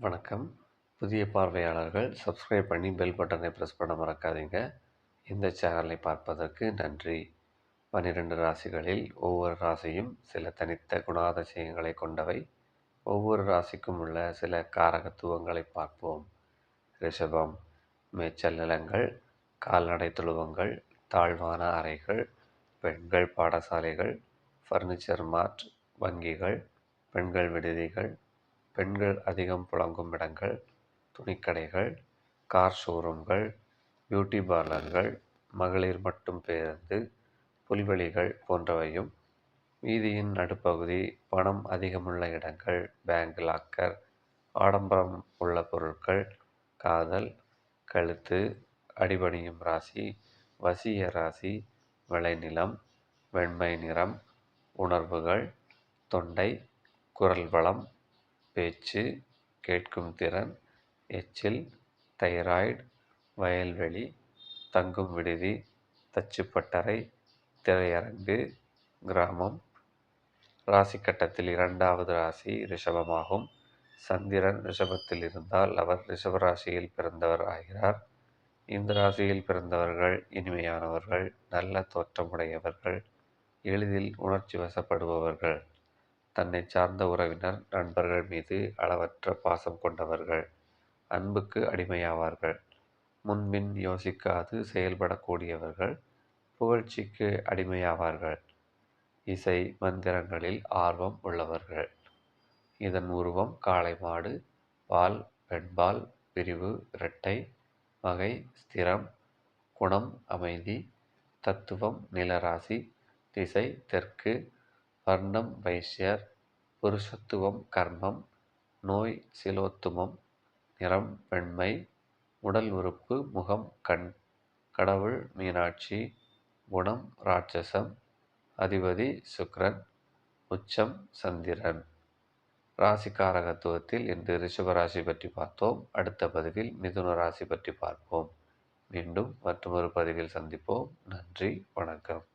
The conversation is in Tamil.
வணக்கம். புதிய பார்வையாளர்கள் சப்ஸ்கிரைப் பண்ணி பெல் பட்டனை ப்ரெஸ் பண்ண மறக்காதீங்க. இந்த சேனலை பார்ப்பதற்கு நன்றி. பன்னிரெண்டு ராசிகளில் ஒவ்வொரு ராசியும் சில தனித்த குணாதிசயங்களை கொண்டவை. ஒவ்வொரு ராசிக்கும் உள்ள சில காரகத்துவங்களை பார்ப்போம். ரிஷபம் மேய்ச்சல் நிலங்கள் கால்நடை துழுவங்கள் தாழ்வான அறைகள் பெண்கள் பாடசாலைகள் ஃபர்னிச்சர் மார்ட் வங்கிகள் பெண்கள் விடுதிகள் பெண்கள் அதிகம் புழங்கும் இடங்கள் துணிக்கடைகள் கார் ஷோரூம்கள் பியூட்டி பார்லர்கள் மகளிர் மட்டும் பேருந்து புல்வெளிகள் போன்றவையும் வீதியின் நடுப்பகுதி பணம் அதிகமுள்ள இடங்கள் பேங்க் லாக்கர் ஆடம்பரம் உள்ள பொருட்கள் காதல் கழுத்து அடிபணியும் ராசி வசிய ராசி விளைநிலம் வெண்மை நிறம் உணர்வுகள் தொண்டை குரல் வளம் பேச்சு கேட்கும் திறன் எச்சில் தைராய்டு வயல்வெளி தங்கும் விடுதி தச்சுப்பட்டறை திரையரங்கு கிராமம். ராசி கட்டத்தில் இரண்டாவது ராசி ரிஷபமாகும். சந்திரன் ரிஷபத்தில் இருந்தால் அவர் ரிஷப ராசியில் பிறந்தவர் ஆகிறார். இந்த ராசியில் பிறந்தவர்கள் இனிமையானவர்கள் நல்ல தோற்றமுடையவர்கள் எளிதில் உணர்ச்சி வசப்படுபவர்கள். தன்னை சார்ந்த உறவினர் நண்பர்கள் மீது அளவற்ற பாசம் கொண்டவர்கள் அன்புக்கு அடிமையாவார்கள். முன்பின் யோசிக்காது செயல்படக்கூடியவர்கள் புகழ்ச்சிக்கு அடிமையாவார்கள். இசை மந்திரங்களில் ஆர்வம் உள்ளவர்கள். இதன் உருவம் காளை மாடு பால் பெண்பால் பிரிவு இரட்டை வகை ஸ்திரம் குணம் அமைதி தத்துவம் நிலராசி திசை தெற்கு வர்ணம் வைஷ்யர் புருஷத்துவம் கர்மம் நோய் சிலோத்துமம் நிறம் வெண்மை உடல் உறுப்பு முகம் கண் கடவுள் மீனாட்சி குணம் ராட்சசம் அதிபதி சுக்ரன் உச்சம் சந்திரன். ராசிக்காரகத்துவத்தில் இன்று ரிஷபராசி பற்றி பார்த்தோம். அடுத்த பதிவில் மிதுன ராசி பற்றி பார்ப்போம். மீண்டும் மற்றொரு பதிவில் சந்திப்போம். நன்றி வணக்கம்.